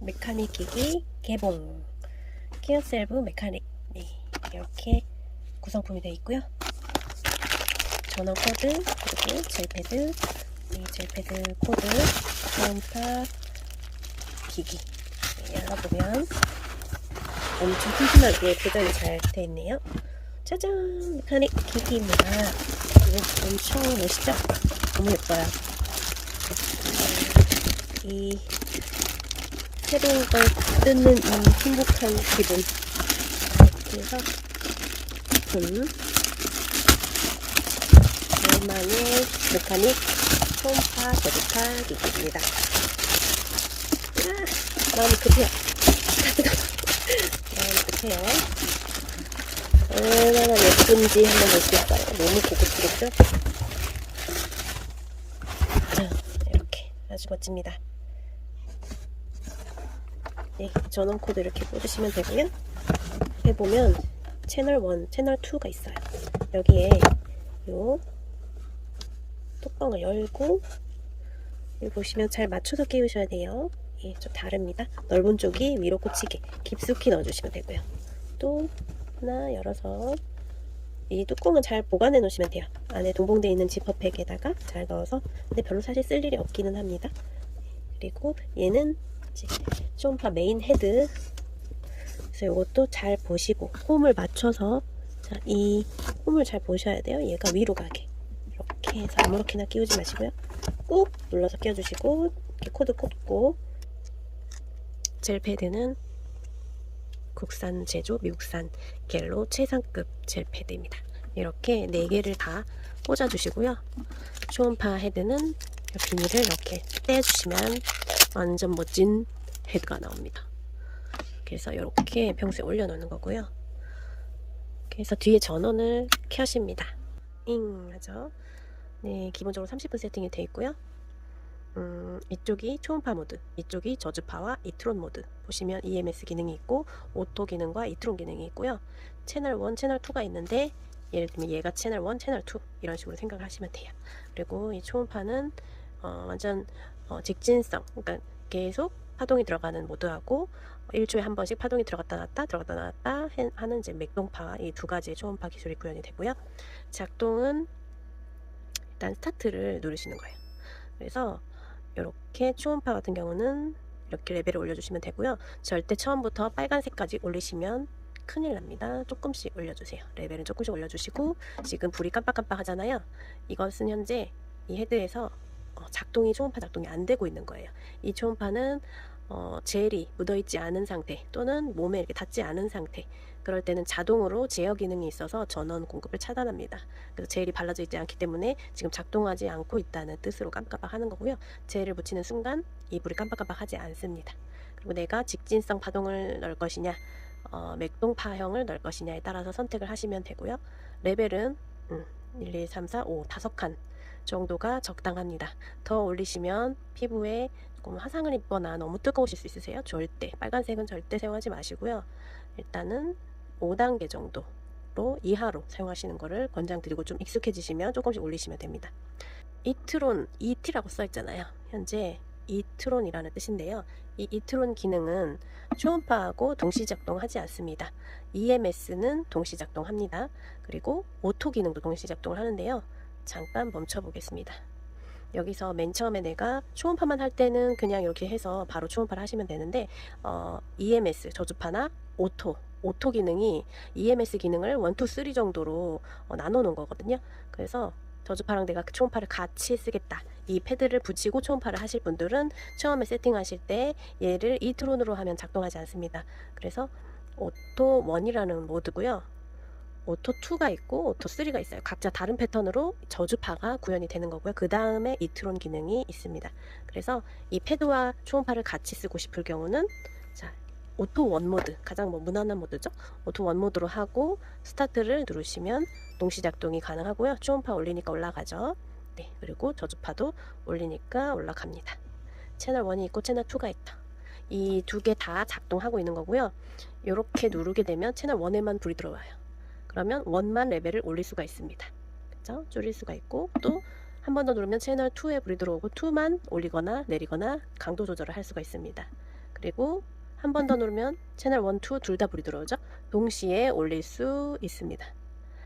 메카닉 기기 개봉 케어셀브 메카닉 네, 이렇게 구성품이 되어 있고요. 전원 코드 그리고 젤패드 이 젤패드 코드 초음파 기기 네, 열어보면 엄청 튼튼하게 배전이 잘 되어 있네요. 짜잔 메카닉 기기입니다. 엄청 멋있죠? 너무 예뻐요. 이 새로운 걸 뜯는 이 행복한 기분. 그래서 음, 오랜만에 메카닉 홈파 제조카 기기입니다. 아, 마음이 급해요. 마음이 급해요. 얼마나 예쁜지 한번 보시겠어요. 너무 고급스럽죠? 자, 이렇게 아주 멋집니다. 네, 전원 코드 이렇게 꽂으시면 되고요. 해보면 채널 1, 채널 2가 있어요. 여기에 요 뚜껑을 열고 여기 보시면 잘 맞춰서 끼우셔야 돼요. 예, 좀 다릅니다. 넓은 쪽이 위로 꽂히게 깊숙이 넣어주시면 되고요. 또 하나 열어서 이 뚜껑은 잘 보관해 놓으시면 돼요. 안에 동봉되어 있는 지퍼백에다가 잘 넣어서 근데 별로 사실 쓸 일이 없기는 합니다. 그리고 얘는 이제 쇼파 메인 헤드 그래서 이것도 잘 보시고 홈을 맞춰서 자, 이 홈을 잘 보셔야 돼요. 얘가 위로 가게 이렇게 해서 아무렇게나 끼우지 마시고요. 꾹 눌러서 끼워주시고 이렇게 코드 꽂고 젤 패드는 국산 제조 미국산 갤로 최상급 젤 패드입니다. 이렇게 4개를 다 꽂아주시고요. 초음파 헤드는 이 비닐을 이렇게 떼주시면 완전 멋진 헤드가 나옵니다. 그래서 이렇게 평소에 올려놓는 거고요. 그래서 뒤에 전원을 켜십니다. 잉 하죠. 네, 기본적으로 30분 세팅이 되어 있고요. 음, 이쪽이 초음파 모드, 이쪽이 저주파와 이트론 모드. 보시면 EMS 기능이 있고 오토 기능과 이트론 기능이 있고요. 채널 1, 채널 2가 있는데 예를 들면 얘가 채널 1, 채널 2 이런 식으로 생각을 하시면 돼요. 그리고 이 초음파는 어, 완전 어, 직진성, 그러니까 계속 파동이 들어가는 모드하고 일주일에 한 번씩 파동이 들어갔다 놨다 들어갔다 해- 하는 이제 맥동파 이 두 가지의 초음파 기술이 구현이 되고요. 작동은 일단 스타트를 누르시는 거예요. 그래서 이렇게 초음파 같은 경우는 이렇게 레벨을 올려주시면 되고요. 절대 처음부터 빨간색까지 올리시면 큰일 납니다. 조금씩 올려주세요. 레벨은 조금씩 올려주시고 지금 불이 깜빡깜빡 하잖아요. 이것은 현재 이 헤드에서 어, 작동이 초음파 작동이 안 되고 있는 거예요. 이 초음파는 어, 젤이 묻어있지 않은 상태 또는 몸에 이렇게 닿지 않은 상태 그럴 때는 자동으로 제어 기능이 있어서 전원 공급을 차단합니다. 그래서 젤이 발라져 있지 않기 때문에 지금 작동하지 않고 있다는 뜻으로 깜깜빡 하는 거고요. 젤을 붙이는 순간 이 불이 깜빡깜빡 하지 않습니다. 그리고 내가 직진성 파동을 넣을 것이냐 어, 맥동 파형을 넣을 것이냐에 따라서 선택을 하시면 되고요. 레벨은 음, 1, 2, 3, 4, 5, 5칸 정도가 적당합니다. 더 올리시면 피부에 조금 화상을 입거나 너무 뜨거우실 수 있으세요. 절대 빨간색은 절대 사용하지 마시고요. 일단은 5단계 정도로 이하로 사용하시는 것을 권장드리고 좀 익숙해지시면 조금씩 올리시면 됩니다. 이트론 ET라고 써 있잖아요. 현재 이트론이라는 뜻인데요. 이 이트론 기능은 초음파하고 동시 작동하지 않습니다. EMS는 동시 작동합니다. 그리고 오토 기능도 동시 작동을 하는데요. 잠깐 멈춰 보겠습니다. 여기서 맨 처음에 내가 초음파만 할 때는 그냥 이렇게 해서 바로 초음파를 하시면 되는데 어, EMS 저주파나 오토 오토 기능이 EMS 기능을 1, 2, 3 정도로 어, 나눠 놓은 거거든요. 그래서 저주파랑 내가 그 초음파를 같이 쓰겠다. 이 패드를 붙이고 초음파를 하실 분들은 처음에 세팅하실 때 얘를 이트론으로 하면 작동하지 않습니다. 그래서 오토 1이라는 모드고요. 오토 2가 있고 오토 3가 있어요. 각자 다른 패턴으로 저주파가 구현이 되는 거고요. 그 다음에 이트론 기능이 있습니다. 그래서 이 패드와 초음파를 같이 쓰고 싶을 경우는 자 오토 원 모드 가장 뭐 무난한 모드죠. 오토 원 모드로 하고 스타트를 누르시면 동시 작동이 가능하고요. 초음파 올리니까 올라가죠. 네 그리고 저주파도 올리니까 올라갑니다. 채널 1이 있고 채널 2가 있다. 이 두 개 다 작동하고 있는 거고요. 이렇게 누르게 되면 채널 1에만 불이 들어와요. 그러면 원만 레벨을 올릴 수가 있습니다. 그죠? 줄일 수가 있고 또 한 번 더 누르면 채널 2에 불이 들어오고 2만 올리거나 내리거나 강도 조절을 할 수가 있습니다. 그리고 한 번 더 누르면 채널 1, 2 둘 다 불이 들어오죠. 동시에 올릴 수 있습니다.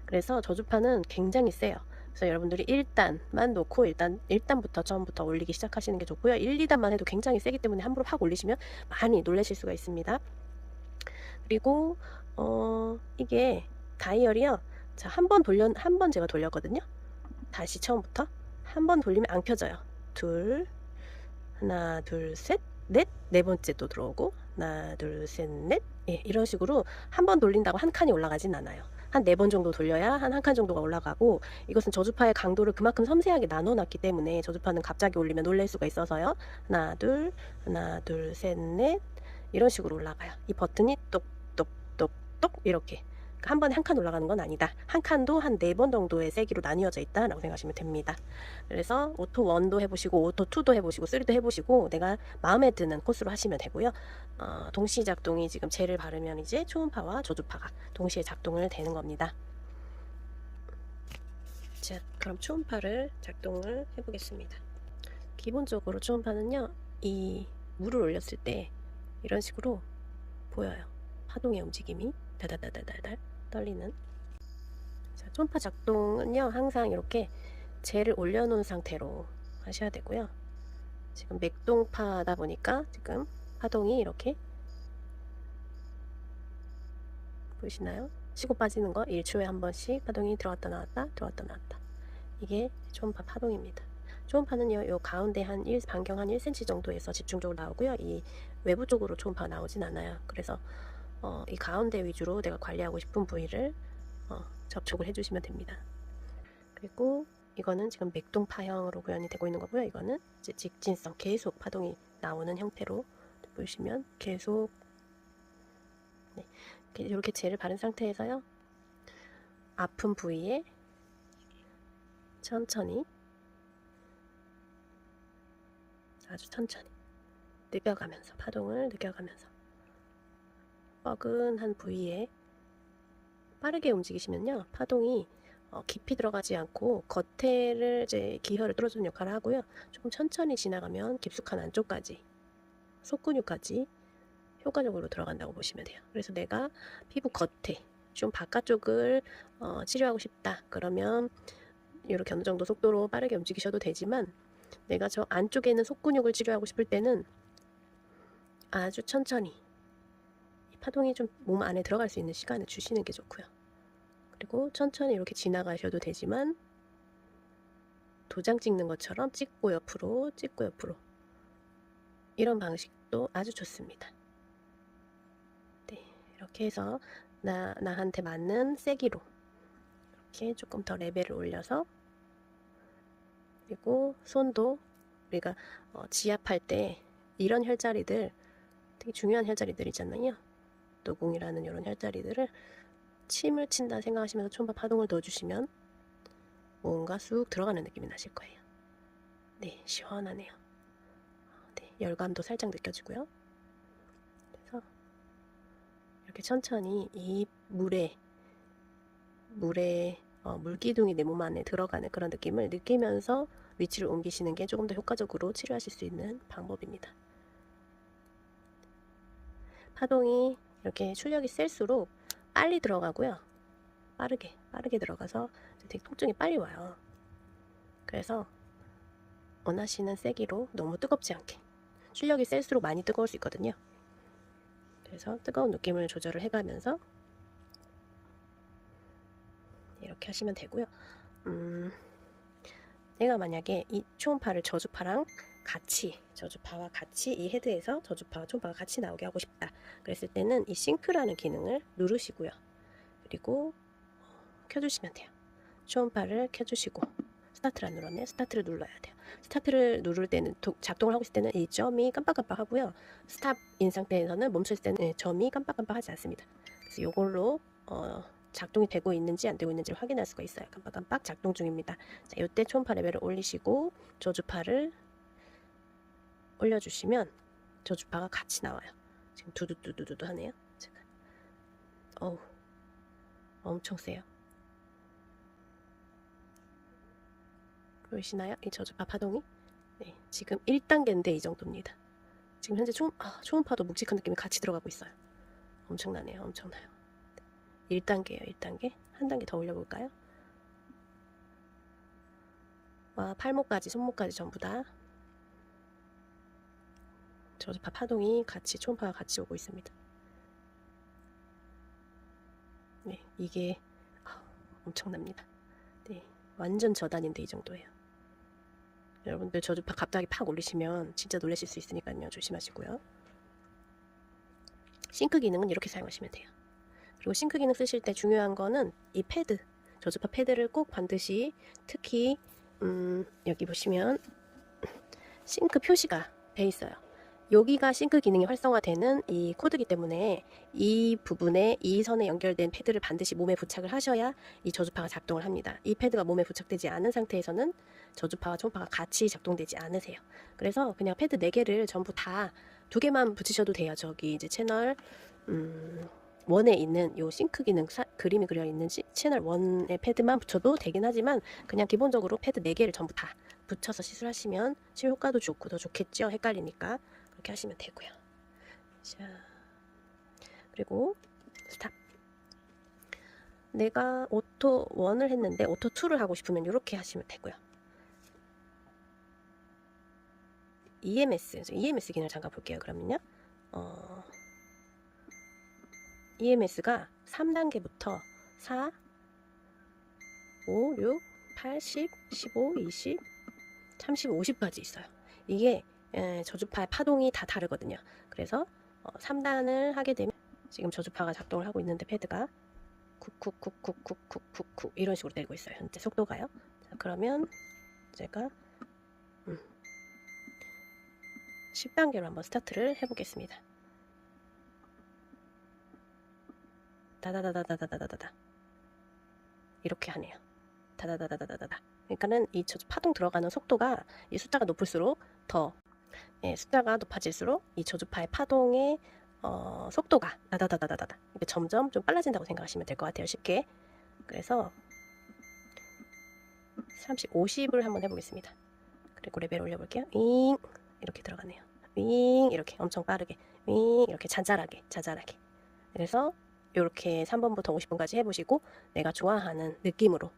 그래서 저주파는 굉장히 세요. 그래서 여러분들이 1단만 놓고 일단 1단부터 처음부터 올리기 시작하시는 게 좋고요. 1, 2단만 해도 굉장히 세기 때문에 함부로 확 올리시면 많이 놀라실 수가 있습니다. 그리고 어 이게 다이얼이요. 자, 한 번 돌려 한 번 제가 돌렸거든요. 다시 처음부터 한 번 돌리면 안 켜져요. 둘 하나 둘 셋 넷 네 번째 또 들어오고 하나 둘 셋 넷 예, 이런 식으로 한 번 돌린다고 한 칸이 올라가진 않아요. 한 네 번 정도 돌려야 한 한 칸 정도가 올라가고 이것은 저주파의 강도를 그만큼 섬세하게 나눠 놨기 때문에 저주파는 갑자기 올리면 놀랄 수가 있어서요. 하나 둘 하나 둘 셋 넷 이런 식으로 올라가요. 이 버튼이 똑똑똑똑 이렇게 한 번에 한 칸 올라가는 건 아니다. 한 칸도 한 네 번 정도의 세기로 나뉘어져 있다라고 생각하시면 됩니다. 그래서 오토 1도 해보시고 오토 2도 해보시고 3도 해보시고 내가 마음에 드는 코스로 하시면 되고요. 어, 동시 작동이 지금 젤을 바르면 이제 초음파와 저주파가 동시에 작동을 되는 겁니다. 자, 그럼 초음파를 작동을 해보겠습니다. 기본적으로 초음파는요, 이 물을 올렸을 때 이런 식으로 보여요. 파동의 움직임이 다다다다달달 떨리는. 자, 초음파 작동은요, 항상 이렇게 젤을 올려놓은 상태로 하셔야 되고요. 지금 맥동파다 보니까 지금 파동이 이렇게 보이시나요? 치고 빠지는 거 1초에 한 번씩 파동이 들어왔다 나왔다 들어왔다 나왔다 이게 초음파 파동입니다. 초음파는요, 요 가운데 한 1, 반경 한 1cm 정도에서 집중적으로 나오고요. 이 외부 쪽으로 초음파가 나오진 않아요. 그래서 어, 이 가운데 위주로 내가 관리하고 싶은 부위를 어, 접촉을 해주시면 됩니다. 그리고 이거는 지금 맥동 파형으로 구현이 되고 있는 거고요. 이거는 이제 직진성 계속 파동이 나오는 형태로 보시면 계속 네, 이렇게 젤을 바른 상태에서요. 아픈 부위에 천천히 아주 천천히 느껴가면서 파동을 느껴가면서 뻐근한 부위에 빠르게 움직이시면요 파동이 어, 깊이 들어가지 않고 겉에를 이제 기혈을 뚫어주는 역할을 하고요. 조금 천천히 지나가면 깊숙한 안쪽까지 속근육까지 효과적으로 들어간다고 보시면 돼요. 그래서 내가 피부 겉에 좀 바깥쪽을 어, 치료하고 싶다. 그러면 이렇게 어느 정도 속도로 빠르게 움직이셔도 되지만 내가 저 안쪽에 있는 속근육을 치료하고 싶을 때는 아주 천천히 이 파동이 좀 몸 안에 들어갈 수 있는 시간을 주시는 게 좋고요. 그리고 천천히 이렇게 지나가셔도 되지만 도장 찍는 것처럼 찍고 옆으로 찍고 옆으로 이런 방식도 아주 좋습니다. 네, 이렇게 해서 나, 나한테 맞는 세기로 이렇게 조금 더 레벨을 올려서 그리고 손도 우리가 어, 지압할 때 이런 혈자리들 되게 중요한 혈자리들 있잖아요. 노공이라는 이런 혈자리들을 침을 친다 생각하시면서 초음파 파동을 넣어주시면 뭔가 쑥 들어가는 느낌이 나실 거예요. 네, 시원하네요. 네, 열감도 살짝 느껴지고요. 그래서 이렇게 천천히 이 물에 물에 어, 물기둥이 내 몸 안에 들어가는 그런 느낌을 느끼면서 위치를 옮기시는 게 조금 더 효과적으로 치료하실 수 있는 방법입니다. 파동이 이렇게 출력이 셀수록 빨리 들어가고요. 빠르게, 빠르게 들어가서 되게 통증이 빨리 와요. 그래서 원하시는 세기로 너무 뜨겁지 않게 출력이 셀수록 많이 뜨거울 수 있거든요. 그래서 뜨거운 느낌을 조절을 해가면서 이렇게 하시면 되고요. 음, 내가 만약에 이 초음파를 저주파랑 같이 저주파와 같이 이 헤드에서 저주파와 초음파가 같이 나오게 하고 싶다. 그랬을 때는 이 싱크라는 기능을 누르시고요. 그리고 켜주시면 돼요. 초음파를 켜주시고 스타트를 안 눌렀네. 스타트를 눌러야 돼요. 스타트를 누를 때는 도, 작동을 하고 있을 때는 이 점이 깜빡깜빡 하고요. 스탑인 상태에서는 멈출 때는 점이 깜빡깜빡 하지 않습니다. 그래서 이걸로 어, 작동이 되고 있는지 안 되고 있는지를 확인할 수가 있어요. 깜빡깜빡 작동 중입니다. 자, 이때 초음파 레벨을 올리시고 저주파를 올려주시면 저주파가 같이 나와요. 지금 두두두두두 하네요. 잠깐. 어우, 엄청 세요. 보이시나요? 이 저주파 파동이? 네, 지금 1단계인데 이 정도입니다. 지금 현재 초, 아, 초음파도 묵직한 느낌이 같이 들어가고 있어요. 엄청나네요. 엄청나요. 1단계예요. 1단계. 한 단계 더 올려볼까요? 와, 팔목까지, 손목까지 전부 다 저주파 파동이 같이 초음파가 같이 오고 있습니다. 네, 이게 아, 엄청납니다. 네, 완전 저단인데 이 정도예요. 여러분들 저주파 갑자기 팍 올리시면 진짜 놀라실 수 있으니까요. 조심하시고요. 싱크 기능은 이렇게 사용하시면 돼요. 그리고 싱크 기능 쓰실 때 중요한 거는 이 패드, 저주파 패드를 꼭 반드시 특히 음, 여기 보시면 싱크 표시가 돼 있어요. 여기가 싱크 기능이 활성화되는 이 코드기 때문에 이 부분에 이 선에 연결된 패드를 반드시 몸에 부착을 하셔야 이 저주파가 작동을 합니다. 이 패드가 몸에 부착되지 않은 상태에서는 저주파와 초음파가 같이 작동되지 않으세요. 그래서 그냥 패드 4개를 전부 다 두 개만 붙이셔도 돼요. 저기 이제 채널 음, 원에 있는 요 싱크 기능 사, 그림이 그려 있는 시, 채널 원의 패드만 붙여도 되긴 하지만 그냥 기본적으로 패드 4개를 전부 다 붙여서 시술하시면 치료 효과도 좋고 더 좋겠죠. 헷갈리니까 그렇게 하시면 되고요. 자, 그리고 스탑. 내가 오토 1을 했는데 오토 2를 하고 싶으면 이렇게 하시면 되고요. EMS, EMS 기능을 잠깐 볼게요. 그러면요. 어, EMS가 3단계부터 4, 5, 6, 8, 10, 15, 20, 30, 50까지 있어요. 이게 에, 저주파의 파동이 다 다르거든요. 그래서 어, 3단을 하게 되면 지금 저주파가 작동을 하고 있는데 패드가 쿡쿡쿡쿡쿡쿡쿡 이런 식으로 되고 있어요. 현재 속도가요. 자, 그러면 제가 음, 10단계로 한번 스타트를 해보겠습니다. 다다다다다다다다다 이렇게 하네요. 다다다다다다다. 그러니까는 이 파동 들어가는 속도가 이 숫자가 높을수록 더 예, 숫자가 높아질수록 이 저주파의 파동의 어, 속도가 다다다다다다 이게 점점 좀 빨라진다고 생각하시면 될 것 같아요. 쉽게. 그래서 30, 50을 한번 해보겠습니다. 그리고 레벨 올려볼게요. 윙 이렇게 들어가네요. 윙 이렇게 엄청 빠르게 윙 이렇게 자잘하게 자잘하게. 그래서 이렇게 3번부터 50번까지 해보시고 내가 좋아하는 느낌으로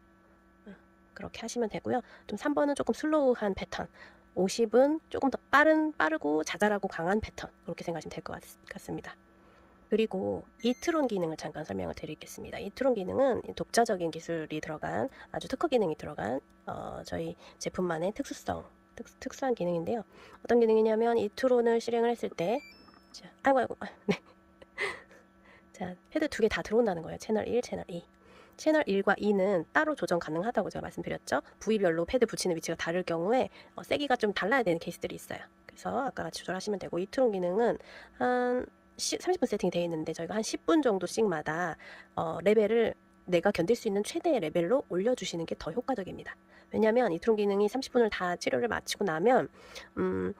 음, 그렇게 하시면 되고요. 좀 3번은 조금 슬로우한 패턴, 50은 조금 더 빠른, 빠르고 자잘하고 강한 패턴 그렇게 생각하시면 될 것 같습니다. 그리고 이트론 기능을 잠깐 설명을 드리겠습니다. 이트론 기능은 독자적인 기술이 들어간 아주 특허 기능이 들어간 어, 저희 제품만의 특수성, 특, 수한 기능인데요. 어떤 기능이냐면 이트론을 실행을 했을 때 자, 아이고 아이고 네. 자, 패드 두 개 다 들어온다는 거예요. 채널 1, 채널 2. 채널 1과 2는 따로 조정 가능하다고 제가 말씀드렸죠. 부위별로 패드 붙이는 위치가 다를 경우에 어, 세기가 좀 달라야 되는 케이스들이 있어요. 그래서 아까 같이 조절하시면 되고 이 트론 기능은 한 30분 세팅이 되어 있는데 저희가 한 10분 정도씩마다 어, 레벨을 내가 견딜 수 있는 최대의 레벨로 올려주시는 게 더 효과적입니다. 왜냐하면 이트론 기능이 30분을 다 치료를 마치고 나면 음,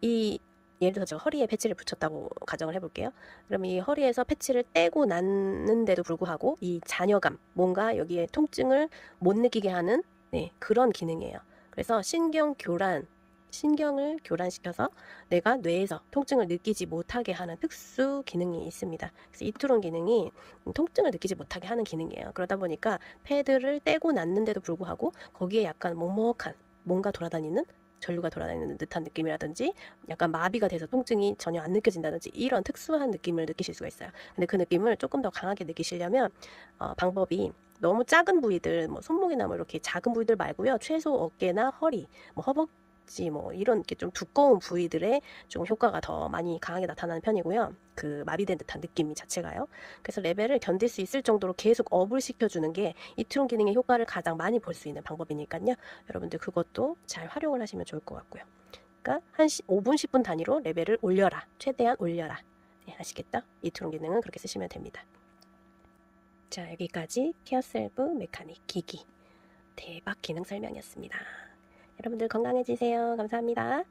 이 예를 들어서 제가 허리에 패치를 붙였다고 가정을 해볼게요. 그럼 이 허리에서 패치를 떼고 났는데도 불구하고 이 잔여감, 뭔가 여기에 통증을 못 느끼게 하는 네, 그런 기능이에요. 그래서 신경 교란, 신경을 교란시켜서 내가 뇌에서 통증을 느끼지 못하게 하는 특수 기능이 있습니다. 그래서 이트론 기능이 통증을 느끼지 못하게 하는 기능이에요. 그러다 보니까 패드를 떼고 났는데도 불구하고 거기에 약간 먹먹한 뭔가 돌아다니는 전류가 돌아다니는 듯한 느낌이라든지 약간 마비가 돼서 통증이 전혀 안 느껴진다든지 이런 특수한 느낌을 느끼실 수가 있어요. 근데 그 느낌을 조금 더 강하게 느끼시려면 어, 방법이 너무 작은 부위들, 뭐 손목이나 뭐 이렇게 작은 부위들 말고요. 최소 어깨나 허리, 뭐 허벅 지, 뭐 이런 게좀 두꺼운 부위들에 좀 효과가 더 많이 강하게 나타나는 편이고요. 그 마비된 듯한 느낌이 자체가요. 그래서 레벨을 견딜 수 있을 정도로 계속 업을 시켜주는 게 이트론 기능의 효과를 가장 많이 볼 수 있는 방법이니까요. 여러분들 그것도 잘 활용을 하시면 좋을 것 같고요. 그러니까 한 5분, 10분 단위로 레벨을 올려라. 최대한 올려라. 네, 아시겠다? 이트론 기능은 그렇게 쓰시면 됩니다. 자, 여기까지 케어셀브 메카닉 기기 대박 기능 설명이었습니다. 여러분들 건강해지세요. 감사합니다.